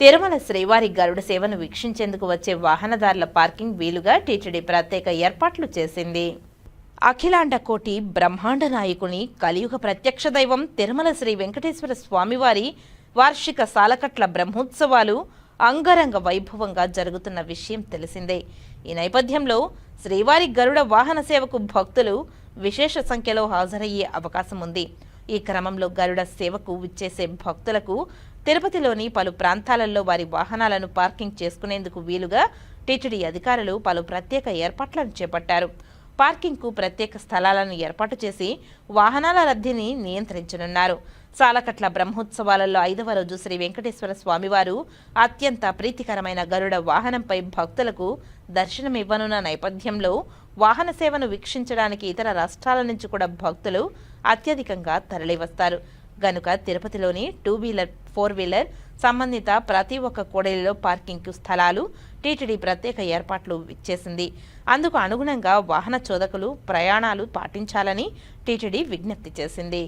తిరుమల శ్రీవారి గరుడ సేవను వీక్షించేందుకు వచ్చే వాహనదారుల పార్కింగ్ వీలుగా టీటీడీ ప్రత్యేక ఏర్పాట్లు చేసింది. అఖిలాండ కోటి బ్రహ్మాండ నాయకుని కలియుగ ప్రత్యక్ష దైవం తిరుమల శ్రీ వెంకటేశ్వర స్వామివారి వార్షిక సాలకట్ల బ్రహ్మోత్సవాలు అంగరంగ వైభవంగా జరుగుతున్న విషయం తెలిసిందే. ఈ నేపథ్యంలో శ్రీవారి గరుడ వాహన సేవకు భక్తులు విశేష సంఖ్యలో హాజరయ్యే అవకాశం ఉంది. ఈ క్రమంలో గరుడ సేవకు విచ్చేసే భక్తులకు తిరుపతిలోని పలు ప్రాంతాలలో వారి వాహనాలను పార్కింగ్ చేసుకునేందుకు వీలుగా టీటీడీ అధికారులు పలు ప్రత్యేక ఏర్పాట్లను చేపట్టారు. పార్కింగ్కు ప్రత్యేక స్థలాలను ఏర్పాటు చేసి వాహనాల రద్దీని నియంత్రించనున్నారు. సాలకట్ల బ్రహ్మోత్సవాలలో ఐదవ రోజు శ్రీ వెంకటేశ్వర స్వామివారు అత్యంత ప్రీతికరమైన గరుడ వాహనంపై భక్తులకు దర్శనమివ్వనున్న నేపథ్యంలో వాహన సేవను వీక్షించడానికి ఇతర రాష్ట్రాల నుంచి కూడా భక్తులు అత్యధికంగా తరలివస్తారు. గనుక తిరుపతిలోని టూ వీలర్ ఫోర్ వీలర్ సంబంధిత ప్రతి ఒక్క కూడలిలో పార్కింగ్కు స్థలాలు టీటీడీ ప్రత్యేక ఏర్పాట్లు చేసింది అందుకు అనుగుణంగా వాహన చోదకులు ప్రయాణాలు పాటించాలని టీటీడీ విజ్ఞప్తి చేసింది.